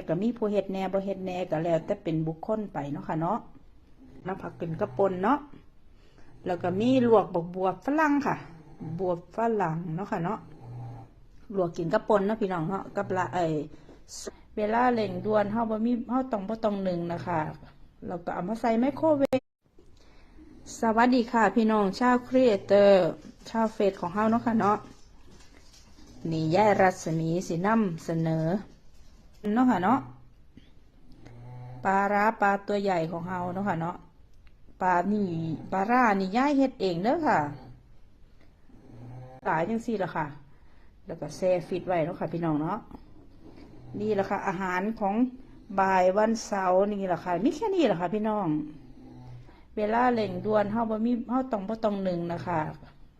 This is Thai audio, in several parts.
แต่ก็มีผู้เฮ็ดแหน่บ่เฮ็ดแหน่ก็แล้ว แต่เป็นบุคคลไปเนาะค่ะเนาะน้ำผักเป็นกระปนเนาะแล้วก็มีลวกบักบวบฝรั่งค่ะ บวบฝรั่งเนาะค่ะเนาะลวกกินกระปนเนาะพี่น้องเนาะกับละเอ้ยเวลาเร่งด่วนเฮาบ่มีเฮาต้องบ่ต้องหนึ่งนะคะแล้วก็เอามาใส่ไมโครเวฟสวัสดีค่ะ พี่น้องชาวครีเอเตอร์ชาวเฟซของเฮาเนาะค่ะเนาะนี่ย่ายรัศมีสีน้ำเสนอ เนาะค่ะเนาะปลาร้าปลาตัวใหญ่ของเฮาเนาะค่ะเนาะปลานี่ปลาร่านี่ย่ายเฮ็ดเองเด้อค่ะหลายจังซี่ละค่ะ แล้วก็แช่ฟิตไว้เนาะค่ะ พี่น้องเนาะนี่แหละค่ะ อาหารของบ่ายวันเสาร์นี่แหละค่ะมีแค่นี้แหละค่ะ พี่น้อง เวลาเร่งด่วนเฮาบ่มีเฮาต้องบ่ต้องหนึ่งนะคะ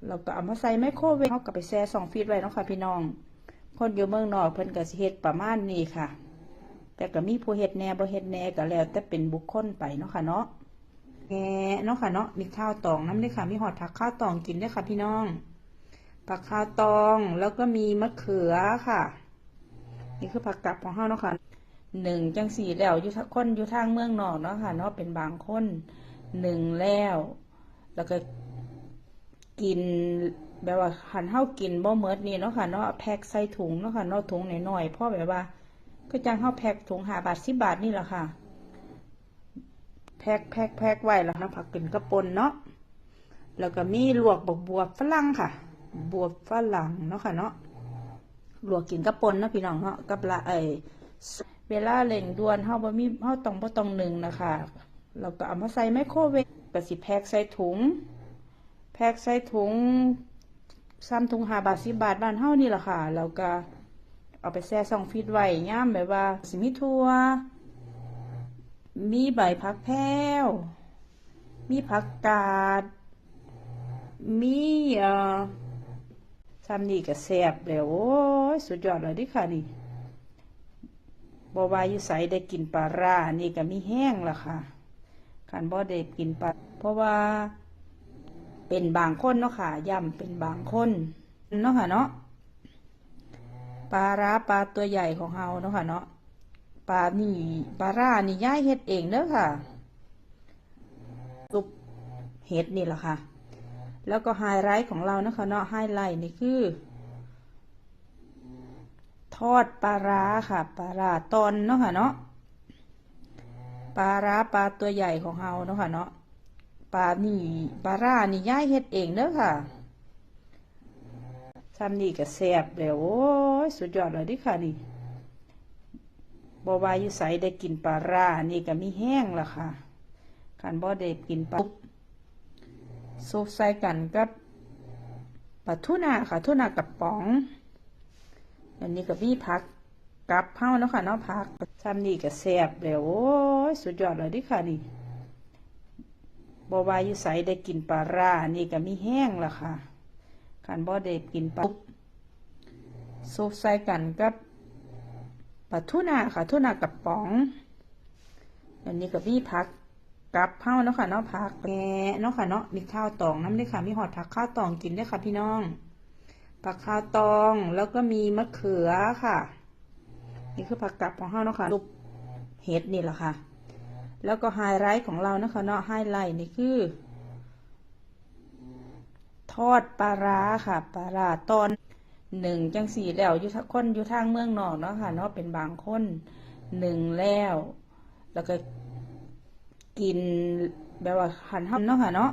เราก็เอามาใส่ไมโครเวฟเฮาก็ไปแช่2ฟีตไว้เนาะค่ะ พี่น้อง คนอยู่เมืองนอกเพิ่นก็สิเฮ็ดประมาณนี้ค่ะ แต่ก็มีผู้เฮ็ดแน่บ่เฮ็ดแน่ก็แล้ว แต่เป็นบุคคลไปเนาะค่ะเนาะแหน่เนาะค่ะเนาะมีข้าวตองน้ำด้วยค่ะ มีหอดผักข้าวตองกินด้วยค่ะ พี่น้องผักข้าวตองแล้วก็มีมะเขือค่ะ นี่คือผักกับของเฮาเนาะค่ะหนึ่งจังสี่แล้วอยู่ทางคนอยู่ทางเมืองนอกเนาะค่ะเนาะเป็นบางคนหนึ่งแล้ว แล้วก็ กิน แบบว่าหันเฮากินบ่เมิดนี่เนาะค่ะเนาะแพ็คใส่ถุงเนาะค่ะเนาะถุงหน้อยๆพ่อแบบว่าก็จังเฮาแพ็คถุงห้าบาทสิบบาทนี่แหละค่ะ แพ็คแพ็คแพ็คไว้แล้วนะผักกินกระปนเนาะแล้วก็มีลวกบักบวบฝรั่งค่ะ บวบฝรั่งเนาะค่ะเนาะลวกกินกระปนเนาะพี่น้องเนาะกับละเอ้ยเวลาเร่งด่วนเฮาบ่มีเฮาต้องบ่ต้องนึ่งนะคะเราก็เอามาใส่ไมโครเวฟก็สิแพ็คใส่ถุง พ็คใส่ถุงซ้ำถุงหาบาทสิบาทบ้านเฮานี่แหละค่ะ แล้วก็เอาไปแช่ซองฟีดไว้ย่ามแบบว่า สิมีทัว มีใบผักแพรวมีผักกาด มีเอ่อซ้ำนี่ก็แซ่บแล้วโอ้ยสุดยอดเลยดิค่ะนี่บ่ว่าอยู่ไสได้กินปลาร้านี่ก็มีแห้งละค่ะขันบ่ได้กินปลาเพราะว่า เป็นบางคนเนาะค่ะย่ำเป็นบางคนเนาะค่ะเนาะปลาร้าปลาตัวใหญ่ของเฮาเนาะค่ะเนาะปลานี่ปลาร่านี่ย่ายเฮ็ดเองเด้อค่ะซุปเห็ดนี่แหละค่ะ แล้วก็ไฮไลท์ของเรานะคะเนาะไฮไลท์นี่คือ ทอดปลาร้าค่ะปลาร้าตอนเนาะค่ะเนาะปลาร้าปลาตัวใหญ่ของเฮาเนาะค่ะเนาะ ปลานี่ปลาร่านี่ย่ายเฮ็ดเองเด้อค่ะซ้ำนี่ก็แซ่บแล้วโอ้ยสุดยอดเลยดิค่ะนี่บ่ว่ายู่ไสได้กินปลาร่านี่ก็มีแห้งละค่ะคันบ่ได้กินปลาซุปใส่กันกับปลาทูน่าค่ะทูน่ากระป๋อง อันนี้ก็มีผักกับเฮาเนาะค่ะเนาะผักซ้ำนี่ก็แซ่บแล้วโอ้ยสุดยอดเลยดิค่ะนี่ บวาอยู่ไสได้กินปลาร่านี่ก็มีแห้งละค่ะคันบ่ได้กินปลาซุปใส่กันกับปลาทูน่าค่ะทูน่ากระป๋อง อันนี้ก็มีผักกับเฮาเนาะค่ะเนาะผักแกเนาะค่ะเนาะมีข้าวตองน้ำด้วยค่ะ มีหอดผักข้าวตองกินด้วยค่ะ พี่น้องผักข้าวตองแล้วก็มีมะเขือค่ะ นี่คือผักกับของเฮาเนาะค่ะลูกเห็ดนี่แหละค่ะ แล้วก็ไฮไลท์ของเรานะคะเนาะไฮไลท์นี่คือ ทอดปลาร้าค่ะปลาร้าตอนหนึ่งจังสี่แล้วอยู่ทางคนอยู่ทางเมืองนอกเนาะค่ะเนาะเป็นบางคนหนึ่งแล้ว แล้วก็กินแบบว่าหันห้เนาะค่ะเนาะ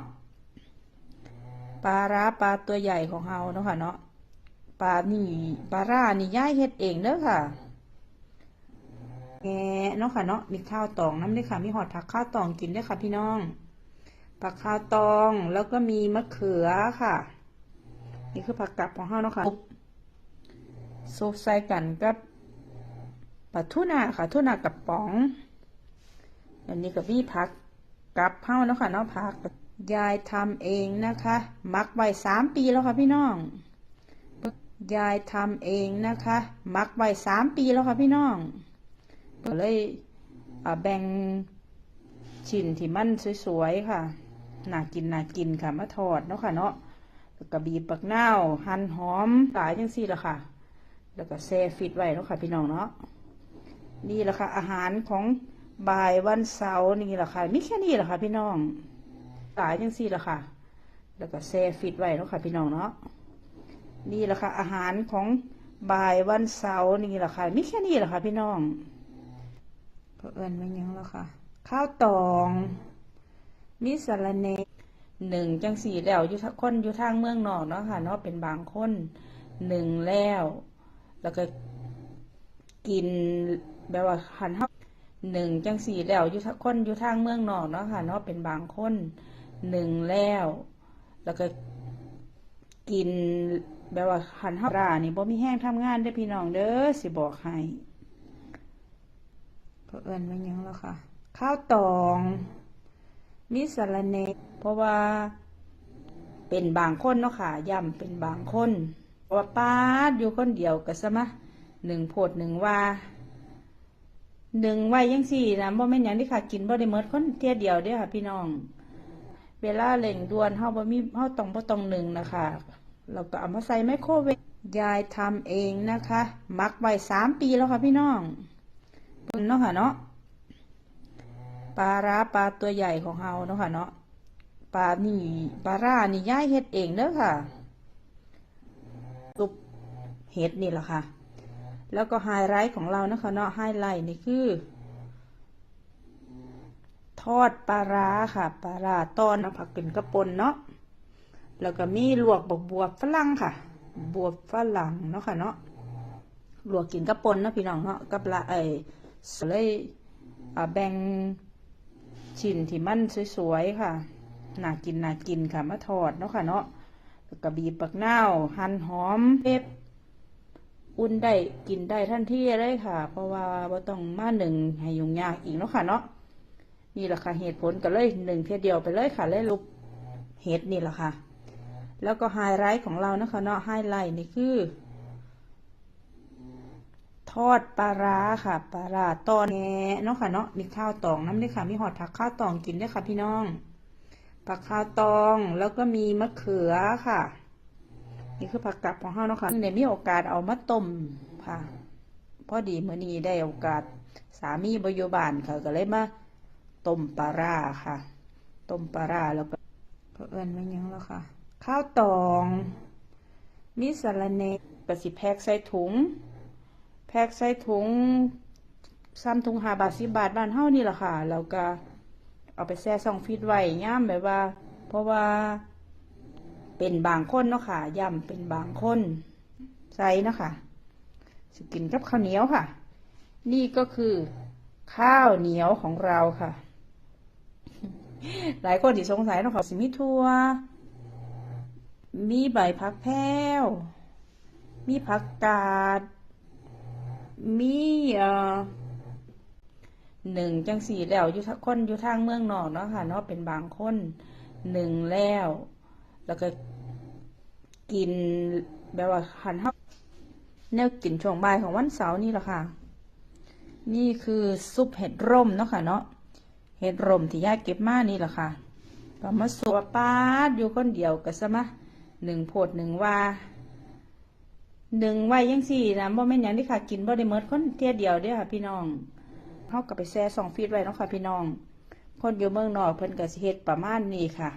ปลาร้าปลาตัวใหญ่ของเฮาเนาะค่ะเนาะปลานี่ปลาร่านี่ย่ายเฮ็ดเองเด้อค่ะ แกเนาะค่ะเนาะมีข้าวตองน้ำด้วยค่ะ มีหอดผักข้าวตองกินด้วยค่ะ พี่น้อง ผักข้าวตองแล้วก็มีมะเขือค่ะ นี่คือผักกับของเฮาเนาะค่ะซุปใส่กันกับปลาทูน่าค่ะทูน่ากระป๋อง อันนี้ก็มีผักกับเฮาเนาะค่ะเนาะผักยายทำเองนะคะมักไว้สามปีแล้วค่ะพี่น้องยายทำเองนะคะ มักไว้สามปีแล้วค่ะพี่น้อง ก็เลยแบ่งชิ้นที่มันสวยๆค่ะน่ากินน่ากินค่ะมาทอดเนาะค่ะเนาะแล้วก็บีปักนาหั่นหอมหลายจังซี่ละค่ะ แล้วก็แช่ฟิตไว้เนาะค่ะพี่น้องเนาะนี่แหละค่ะ อาหารของบ่ายวันเสาร์นี่แหละค่ะมีแค่นี้แหละค่ะ พี่น้องหลายจังสี่ละค่ะ แล้วก็แช่ฟิตไว้เนาะค่ะพี่น้องเนาะนี่แหละค่ะ อาหารของบ่ายวันเสาร์นี่แหละค่ะมีแค่นี้แหละค่ะ พี่น้อง เพื่อนไม่ยังแล้วค่ะ ข้าวตองมีสารเนหนึ่งจังสี่แล้วอยู่ทคนอยู่ทางเมืองนอกเนาะค่ะเนาะเป็นบางคนหนึ่งแล้ว แล้วก็กินแบบว่าหันเฮาหนึ่งจังสี่แล้วอยู่ทคนอยู่ทางเมืองนอกเนาะค่ะเนาะเป็นบางคนหนึ่งแล้ว แล้วก็กินแบบว่าหันเฮารานี่บ่มีแห้งทำงานได้พี่น้องเด้อสิบอกให้ เพื่อนไม่ยังแล้วค่ะ ข้าวตองมีสารเนเพราะว่า เป็นบางคนเนาะค่ะย่ำเป็นบางคนเพราะว่าป้าดอยู่คนเดียวก็ซะมะหนึ่งโพดหนึ่งว่าหนึ่งไว้ยังสี่นะบ่แม่นหยังที่ค่ะกินบ่ได้เมิดคนเที่ยเดียวเด้ค่ะ พี่น้อง เวลาเร่งด่วนเฮาบ่มีเฮาต้องบ่ต้องหนึ่งนะคะเราก็เอามาใส่ไมโครเวฟยายทำเองนะคะ มักไว้สามปีแล้วค่ะพี่น้อง เนาะค่ะเนาะปลาร้าปลาตัวใหญ่ของเฮาเนาะค่ะเนาะปลานี่ปลาร่านี่ย่ายเฮ็ดเองเด้อค่ะตุบเฮ็ดนี่แหละค่ะ แล้วก็ไฮไลท์ของเรานะคะเนาะไฮไลท์นี่คือ ทอดปลาร้าค่ะปลาร้าตอนผักกึ่นกระปนเนาะแล้วก็มีลวกบวบบวบฝรั่งค่ะ บวบฝรั่งเนาะค่ะเนาะลวกกินกระปนเนาะพี่น้องเนาะกับละเอ้ย เลยแบ่งชิ้นที่มันสวยๆค่ะน่ากินน่ากินค่ะมาทอดเนาะค่ะเนาะแล้วก็บีปักนาหั่นหอมเพ็บอุ่นได้กินได้ทันทีเลยค่ะ เพราะว่าบ่ต้องมาหนึ่งให้ยุ่งยากอีกเนาะค่ะเนาะนี่แหละค่ะเหตุผลก็เลยหนึ่งเพียเดียวไปเลยค่ะเลยลุบเห็ดนี่แหละค่ะ แล้วก็ไฮไลท์ของเรานะคะเนาะไฮไลท์นี่คือ ทอดปลาร้าค่ะปลาร้าตอนแงเนาะค่ะเนาะมีข้าวตองน้ำด้วยค่ะ มีหอดผักข้าวตองกินด้วยค่ะ พี่น้องผักข้าวตองแล้วก็มีมะเขือค่ะ นี่คือผักกับของเฮาเนาะค่ะเนี่ยมีโอกาสเอามาต้มค่ะ พอดีเมื่อนี้ได้โอกาสสามีบอยบานค่ะ ก็เลยมาต้มปลาร้าค่ะต้มปลาร้าแล้วก็เพื่อนไม่ยังแล้วค่ะ ข้าวตอง มีสาระเนกระสิแพกใส่ถุง แพ็กใส่ถุงซ้ำถุงหาบาทสิบาทบ้านเฮานี่แหละค่ะแล้วก็เอาไปแช่ซ่องฟิตไว้ย่ามแบบว่า เพราะว่าเป็นบางคนเนาะค่ะย่ำเป็นบางคนใส่เนาะค่ะสกินกับข้าวเหนียวค่ะ นี่ก็คือข้าวเหนียวของเราค่ะ หลายคนที่สงสัยเนาะค่ะสิมีทั่วมีใบพักแพ้วมีผักกาด มีเอ่อหนึ่งจังสี่แล้วอยู่ทางคนอยู่ทางเมืองนอกเนาะค่ะเนาะเป็นบางคนหนึ่งแล้ว แล้วก็กินแบบว่าหันเฮาแนวกินช่วงบ่ายของวันเสาร์นี่แหละค่ะ นี่คือซุปเห็ดร่มเนาะค่ะเนาะเห็ดร่มที่ยาเก็บมานี่แหละค่ะก็มาสัวปาดอยู่คนเดียวก็ซะมะหนึ่งโพดหนึ่งว่า หนึ่งไว้ยังสี่นะบ่แม่นยังที่ค่ะกินบ่ได้เมิดคนเที่ยเดียวเด้อค่ะ พี่น้องเฮาก็ไปแช่สองฟีดไว้เนาะค่ะ พี่น้อง คนอยู่เมืองนอกเพิ่นก็สิเฮ็ดประมาณนี้ค่ะ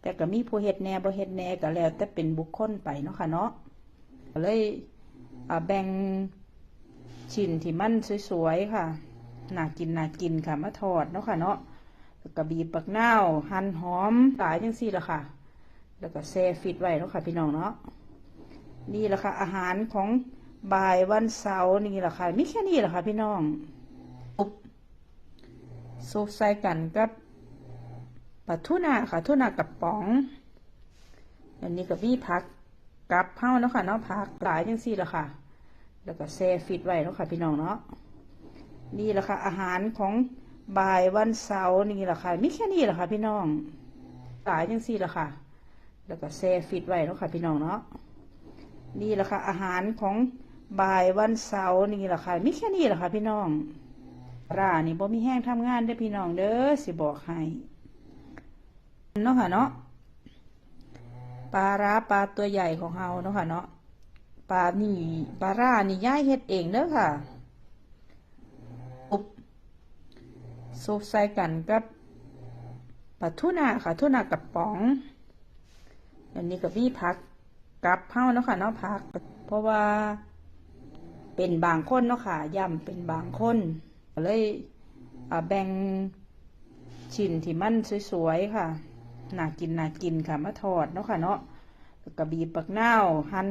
แต่ก็มีผู้เฮ็ดแหน่บ่เฮ็ดแหน่ก็แล้ว แต่เป็นบุคคลไปเนาะค่ะเนาะก็เลยแบ่งชิ้นที่มันสวยๆค่ะน่ากินน่ากินค่ะมาทอดเนาะค่ะเนาะแล้วก็บีบปักเน่าหั่นหอมหลายจังซี่ละค่ะ แล้วก็แช่ฟิตไว้เนาะค่ะ พี่น้องเนาะ นี่แหละค่ะอาหารของบ่ายวันเสาร์นี่แหละค่ะไมีแค่นี้แหละค่ะพี่น้องซุปซุปใส่กันกับปลาทูน่าค่ะทูน่ากับป๋อง อันนี้ก็มีผักกับเผาเนาะค่ะเนาะผักหลายจังซี่แหละค่ะ แล้วก็แช่ฟิตไว้เนาะค่ะ พี่น้องเนาะนี่แหละค่ะ อาหารของบ่ายวันเสาร์นี่แหละค่ะมีแค่นี้แหละค่ะ พี่น้องหลายจังซี่แหละค่ะ แล้วก็แช่ฟิตไว้เนาะค่ะ พี่น้องเนาะ นี่แหละค่ะ อาหารของบ่ายวันเสาร์นี่แหละค่ะมีแค่นี้แหละค่ะ พี่น้องร้านนี่บ่มีแห้งทำงานได้พี่น้องเด้อสิบอกให้เนาะค่ะเนาะปลาร้าปลาตัวใหญ่ของเฮาเนาะค่ะเนาะปลานี่ปลาร่านี่ย่ายเฮ็ดเองเด้อค่ะซุปใส่กันกับปลาทูน่าค่ะทูน่ากระป๋อง อันนี้ก็มีผัก กับเฮาเนาะค่ะเนาะผัก เพราะว่าเป็นบางคนเนาะค่ะย่ำเป็นบางคนก็เลยแบ่งชิ้นที่มันสวยๆค่ะน่ากินน่ากินค่ะมาทอดเนาะค่ะเนาะแล้วก็บีปักเน่าหั่น